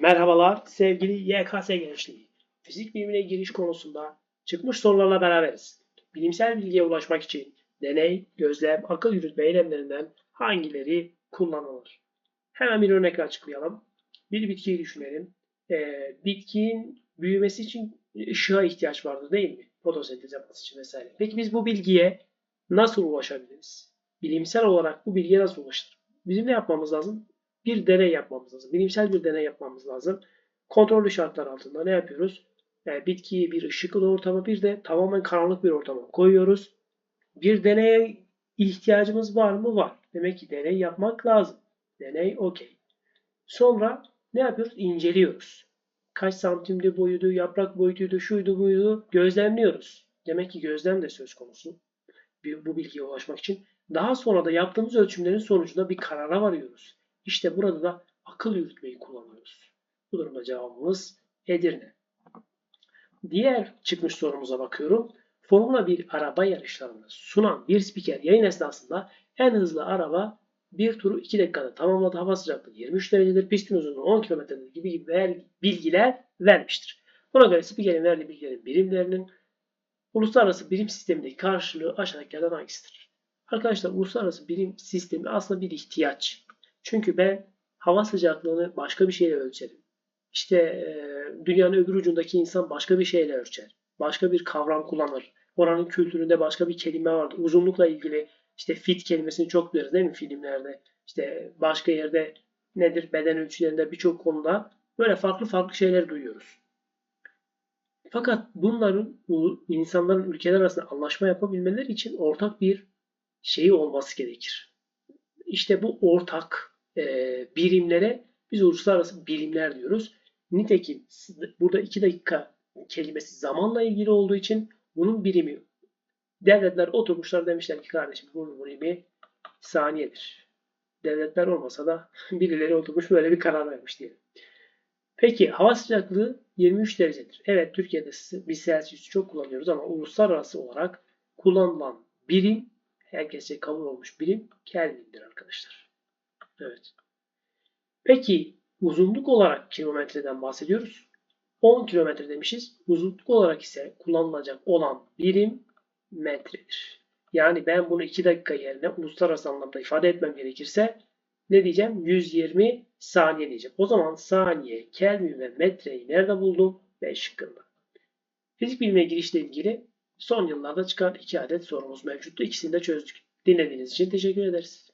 Merhabalar sevgili YKS gençliği. Fizik bilimine giriş konusunda çıkmış sorularla beraberiz. Bilimsel bilgiye ulaşmak için deney, gözlem, akıl yürütme eylemlerinden hangileri kullanılır? Hemen bir örnekle açıklayalım. Bir bitkiyi düşünelim. Ee, bitkinin büyümesi için ışığa ihtiyaç vardır değil mi? Fotosentez yapması için vesaire. Peki biz bu bilgiye nasıl ulaşabiliriz? Bilimsel olarak bu bilgiye nasıl ulaşılır? Bizim ne yapmamız lazım? Bir deney yapmamız lazım. Bilimsel bir deney yapmamız lazım. Kontrollü şartlar altında ne yapıyoruz? Yani bitkiyi bir ışıklı ortama bir de tamamen karanlık bir ortama koyuyoruz. Bir deneye ihtiyacımız var mı? Var. Demek ki deney yapmak lazım. Deney okey. Sonra ne yapıyoruz? İnceliyoruz. Kaç santimdi boyuydu, yaprak boyutuydu, şuydu buydu gözlemliyoruz. Demek ki gözlem de söz konusu. Bu bilgiye ulaşmak için. Daha sonra da yaptığımız ölçümlerin sonucunda bir karara varıyoruz. İşte burada da akıl yürütmeyi kullanıyoruz. Bu durumda cevabımız Edirne. Diğer çıkmış sorumuza bakıyorum. Formula 1 araba yarışlarını sunan bir spiker yayın esnasında en hızlı araba bir turu 2 dakikada tamamladı. Hava sıcaklığı 23 derecedir. Pistin uzunluğu 10 kilometredir gibi gibi bilgiler vermiştir. Buna göre spikerin verdiği bilgilerin birimlerinin uluslararası birim sistemindeki karşılığı aşağıdakilerden hangisidir? Arkadaşlar uluslararası birim sistemi aslında bir ihtiyaç. Çünkü ben hava sıcaklığını başka bir şeyle ölçerim. İşte e, dünyanın öbür ucundaki insan başka bir şeyle ölçer. Başka bir kavram kullanır. Oranın kültüründe başka bir kelime vardır. Uzunlukla ilgili işte fit kelimesini çok duyarız değil mi filmlerde? İşte başka yerde nedir beden ölçülerinde birçok konuda böyle farklı farklı şeyler duyuyoruz. Fakat bunların bu insanların ülkeler arasında anlaşma yapabilmeleri için ortak bir şeyi olması gerekir. İşte bu ortak e, birimlere biz uluslararası birimler diyoruz. Nitekim burada 2 dakika kelimesi zamanla ilgili olduğu için bunun birimi devletler oturmuşlar demişler ki kardeşim bunun birimi saniyedir. Devletler olmasa da birileri oturmuş böyle bir karar vermiş diyelim. Peki hava sıcaklığı 23 derecedir. Evet Türkiye'de biz Celsius çok kullanıyoruz ama uluslararası olarak kullanılan birim herkese kabul olmuş birim Kelvin'dir arkadaşlar. Evet. Peki uzunluk olarak kilometreden bahsediyoruz. 10 kilometre demişiz. Uzunluk olarak ise kullanılacak olan birim metredir. Yani ben bunu 2 dakika yerine uluslararası anlamda ifade etmem gerekirse ne diyeceğim? 120 saniye diyeceğim. O zaman saniye, kelvin ve metreyi nerede buldum? 5 şıkkında. Fizik bilimine girişle ilgili son yıllarda çıkan iki adet sorumuz mevcuttu. İkisini de çözdük. Dinlediğiniz için teşekkür ederiz.